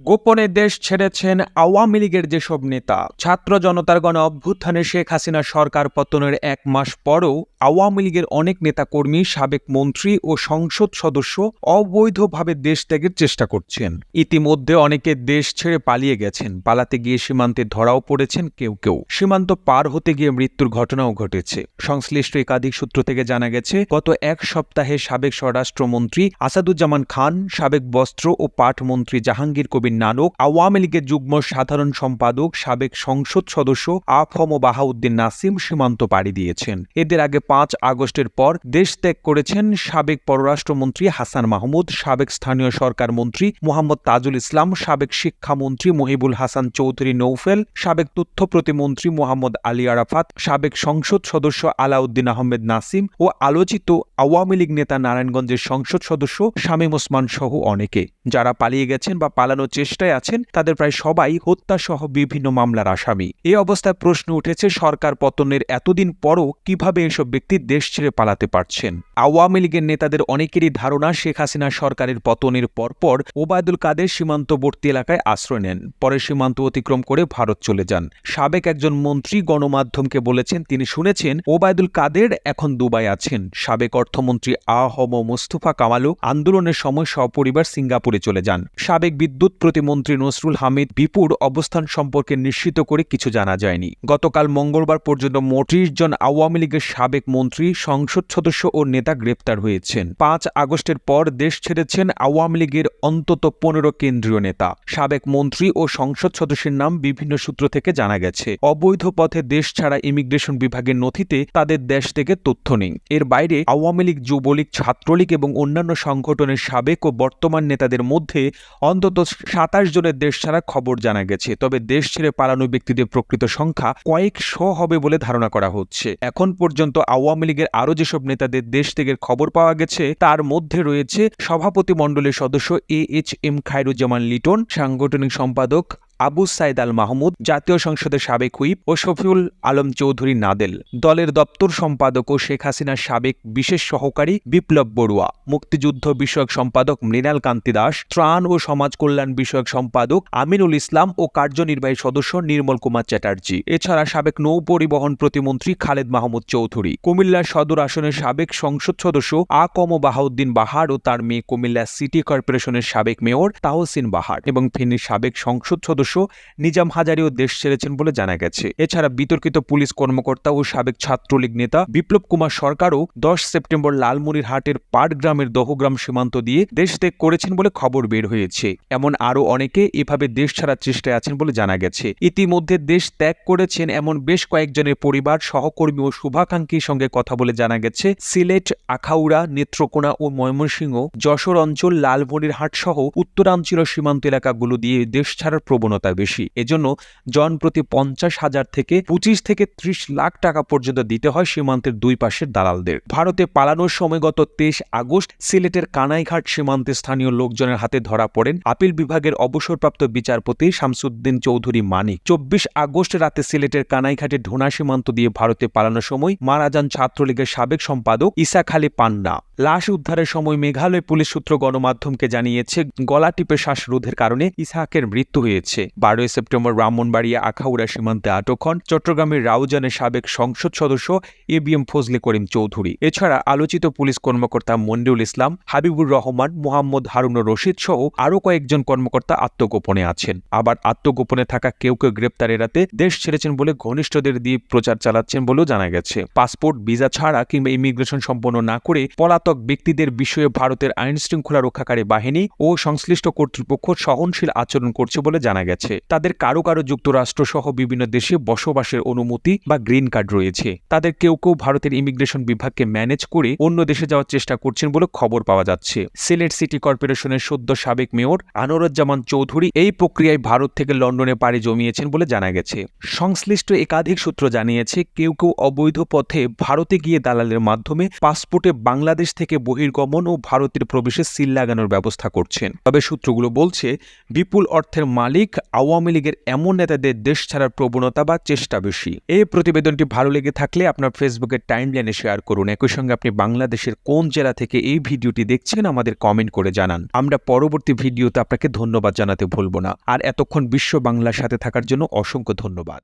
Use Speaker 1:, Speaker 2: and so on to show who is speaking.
Speaker 1: গোপনে দেশ ছেড়েছেন আওয়ামী লীগের যেসব নেতা, ছাত্র জনতার গণ অভ্যুত্থানে শেখ হাসিনা সরকার পতনের এক মাস পরও আওয়ামী লীগের অনেক নেতাকর্মী, সাবেক মন্ত্রী ও সংসদ সদস্য অবৈধভাবে দেশ ত্যাগের চেষ্টা করছেন। ইতিমধ্যে অনেকে দেশ ছেড়ে পালিয়ে গেছেন, পালাতে গিয়ে সীমান্তে ধরাও পড়েছেন কেউ কেউ। সীমান্ত পার হতে গিয়ে মৃত্যুর ঘটনাও ঘটেছে। সংশ্লিষ্ট একাধিক সূত্র থেকে জানা গেছে, গত এক সপ্তাহে সাবেক স্বরাষ্ট্রমন্ত্রী আসাদুজ্জামান খান, সাবেক বস্ত্র ও পাট মন্ত্রী জাহাঙ্গীর কবির নানক, আওয়ামী লীগের যুগ্ম সাধারণ সম্পাদক, সাবেক সংসদ সদস্য আফম বাহাউদ্দিন নাসিম সীমান্ত পাড়ি দিয়েছেন। এদের আগে পাঁচ আগস্টের পর দেশ ত্যাগ করেছেন সাবেক পররাষ্ট্রমন্ত্রী হাসান মাহমুদ, সাবেক স্থানীয় সরকার মন্ত্রী মোহাম্মদ তাজুল ইসলাম, সাবেক শিক্ষামন্ত্রী মহিবুল হাসান চৌধুরী নৌফেল, সাবেক তথ্য প্রতিমন্ত্রী মোহাম্মদ আলী আরাফাত, সাবেক সংসদ সদস্য আলাউদ্দিন আহমেদ নাসিম ও আলোচিত আওয়ামী লীগ নেতা নারায়ণগঞ্জের সংসদ সদস্য শামীম ওসমান সহ অনেকে। যারা পালিয়ে গেছেন বা পালানোর চেষ্টায় আছেন, তাদের প্রায় সবাই হত্যাসহ বিভিন্ন মামলার আসামি। এ অবস্থায় প্রশ্ন উঠেছে, সরকার পতনের এতদিন পরও কীভাবে এসব ব্যক্তি দেশ ছেড়ে পালাতে পারছেন? আওয়ামী লীগের নেতাদের অনেকেরই ধারণা, শেখ হাসিনা সরকারের পতনের পরপর ওবায়দুল কাদের সীমান্তবর্তী এলাকায় আশ্রয় নেন। পরে সীমান্ত অতিক্রম করে ভারত চলে যান। সাবেক একজন মন্ত্রী গণমাধ্যমকে বলেছেন, তিনি শুনেছেন, ওবায়দুল কাদের এখন দুবাই আছেন। সাবেক অর্থমন্ত্রী আহম মোস্তফা কামালও আন্দোলনের সময় সপরিবার সিঙ্গাপুরে চলে যান। সাবেক বিদ্যুৎ প্রতিমন্ত্রী নসরুল হামিদ বিপুর অবস্থান সম্পর্কে নিশ্চিত করে কিছু জানা যায়নি। গতকাল মঙ্গলবার পর্যন্ত মোট জন আওয়ামী লীগের সাবেক মন্ত্রী, সংসদ সদস্য ও নেতা গ্রেপ্তার হয়েছেন। পাঁচ আগস্টের পর দেশ ছেড়েছেন আওয়ামী লীগের অন্তত পনেরো কেন্দ্রীয় নেতা। সাবেক মন্ত্রী ও সংসদ সদস্যের নাম বিভিন্ন সূত্র থেকে জানা গেছে। অবৈধ পথে দেশ ছাড়া ইমিগ্রেশন বিভাগের নথিতে তাদের দেশ থেকে তথ্য নেই। এর বাইরে আওয়ামী লীগ যুবলীগ, ছাত্রলীগ এবং অন্যান্য সংগঠনের সাবেক ও বর্তমান নেতাদের মধ্যে অন্তত সাতাশ জনের দেশ ছাড়া খবর জানা গেছে। তবে দেশ ছেড়ে পালানো ব্যক্তিদের প্রকৃত সংখ্যা কয়েক শ হবে বলে ধারণা করা হচ্ছে। এখন পর্যন্ত আওয়ামী লীগের আরও যেসব নেতাদের দেশ থেকে খবর পাওয়া গেছে, তার মধ্যে রয়েছে সভাপতি মণ্ডলের সদস্য A H M Khairuzzaman Liton, সাংগঠনিক সম্পাদক আবু সাইদ আল মাহমুদ, জাতীয় সংসদের সাবেক হুইপ ও শফিউল আলম চৌধুরী নাদেল। দলের দপ্তর সম্পাদক ও শেখ হাসিনার সাবেক বিশেষ সহকারী বিপ্লব বড়ুয়া। মুক্তিযুদ্ধ বিষয়ক সম্পাদক মৃণাল কান্তি দাস, ত্রাণ ও সমাজ কল্যাণ বিষয়ক সম্পাদক আমিনুল ইসলাম ও কার্যনির্বাহী সদস্য নির্মল কুমার চ্যাটার্জি। এছাড়া সাবেক নৌ পরিবহন প্রতিমন্ত্রী খালেদ মাহমুদ চৌধুরী। কুমিল্লার সদর আসনের সাবেক সংসদ সদস্য আকম বাহাউদ্দিন বাহার ও তার মেয়ে কুমিল্লা সিটি কর্পোরেশনের সাবেক মেয়র তাহসিন বাহার। এবং ফেনীর সাবেক সংসদ সদস্য নিজাম হাজারিও দেশ ছেড়েছেন বলে জানা গেছে। এছাড়া বিতর্কিত পুলিশ কর্মকর্তা ও সাবেক ছাত্রলীগ নেতা বিপ্লব কুমার সরকারও দশ সেপ্টেম্বর লালমনিরহাটের পাটগ্রামের দহগ্রাম সীমান্ত দিয়ে দেশ ত্যাগ করেছেন বলে খবর বের হয়েছে। এমন আরও অনেকে এভাবে দেশ ছাড়ার চেষ্টায় আছেন বলে জানা গেছে। ইতিমধ্যে দেশ ত্যাগ করেছেন এমন বেশ কয়েকজনের পরিবার, সহকর্মী ও শুভাকাঙ্ক্ষীর সঙ্গে কথা বলে জানা গেছে। সিলেট, আখাউড়া, নেত্রকোনা ও ময়মনসিংহ, যশোর অঞ্চল, লালমনিরহাট সহ উত্তরাঞ্চল সীমান্ত এলাকাগুলো দিয়ে দেশ ছাড়ার প্রবণতা বেশি। এজন্য জন প্রতি পঞ্চাশ হাজার থেকে পঁচিশ থেকে ত্রিশ লাখ টাকা পর্যন্ত দিতে হয় সীমান্তের দুই পাশের দালালদের। ভারতে পালানোর সময় গত তেইশ আগস্ট সিলেটের কানাইঘাট সীমান্তে স্থানীয় লোকজনের হাতে ধরা পড়েন আপিল বিভাগের অবসরপ্রাপ্ত বিচারপতি শামসুদ্দিন চৌধুরী মানিক। চব্বিশ আগস্ট রাতে সিলেটের কানাইঘাটে ঢোনা সীমান্ত দিয়ে ভারতে পালানোর সময় মারা যান ছাত্রলীগের সাবেক সম্পাদক ইসাক আলী পান্না। লাশ উদ্ধারের সময় মেঘালয় পুলিশ সূত্র গণমাধ্যমকে জানিয়েছে, গলা টিপে শ্বাসরোধের কারণে ইসাহাকের মৃত্যু হয়েছে। বারোই সেপ্টেম্বর ব্রাহ্মণবাড়িয়া আখাউড়া সীমান্তে আটক হন। চট্টগ্রামের রাউজানের সাবেক সংসদ সদস্য A B M Fazle Karim Chowdhury. এছাড়া আলোচিত পুলিশ কর্মকর্তা মন্ডিউল ইসলাম, হাবিবুর রহমান, মোহাম্মদ হারুনুর রশিদ সহ আরও কয়েকজন কর্মকর্তা আত্মগোপনে আছেন। আবার আত্মগোপনে থাকা কেউ কেউ গ্রেপ্তার এড়াতে দেশ ছেড়েছেন বলে ঘনিষ্ঠদের দিয়ে প্রচার চালাচ্ছেন বলেও জানা গেছে। পাসপোর্ট, ভিসা ছাড়া কিংবা ইমিগ্রেশন সম্পন্ন না করে পলাতক ব্যক্তিদের বিষয়ে ভারতের আইন শৃঙ্খলা রক্ষাকারী বাহিনী ও সংশ্লিষ্ট কর্তৃপক্ষ সহনশীল আচরণ করছে বলে জানা গেছে। তাদের কারও কারও যুক্তরাষ্ট্র সহ বিভিন্ন দেশে বসবাসের অনুমতি বা গ্রিন কার্ড রয়েছে। তাদের কেউ কেউ ভারতের ইমিগ্রেশন বিভাগকে ম্যানেজ করে অন্য দেশে যাওয়ার চেষ্টা করছেন বলে খবর পাওয়া যাচ্ছে। সিলেট সিটি কর্পোরেশনের সদ্য সাবেক মেয়র আনোরুজ্জামান চৌধুরী এই প্রক্রিয়ায় ভারত থেকে লন্ডনে পাড়ি জমিয়েছেন বলে জানা গেছে। সংশ্লিষ্ট একাধিক সূত্র জানিয়েছে, কেউ কেউ অবৈধ পথে ভারতে গিয়ে দালালের মাধ্যমে পাসপোর্টে বাংলাদেশ থেকে বহির্গমন ও ভারতের প্রবেশে সিল লাগানোর ব্যবস্থা করছেন। তবে সূত্রগুলো বলছে, বিপুল অর্থের মালিক আওয়ামী লীগের এমন নেতাদের দেশ ছাড়ার প্রবণতা বা চেষ্টা বেশি। এই প্রতিবেদনটি ভালো লেগে থাকলে আপনার ফেসবুকের টাইম লাইনে শেয়ার করুন। একই সঙ্গে আপনি বাংলাদেশের কোন জেলা থেকে এই ভিডিওটি দেখছেন আমাদের কমেন্ট করে জানান। আমরা পরবর্তী ভিডিওতে আপনাকে ধন্যবাদ জানাতে ভুলব না। আর এতক্ষণ বিশ্ব বাংলার সাথে থাকার জন্য অসংখ্য ধন্যবাদ।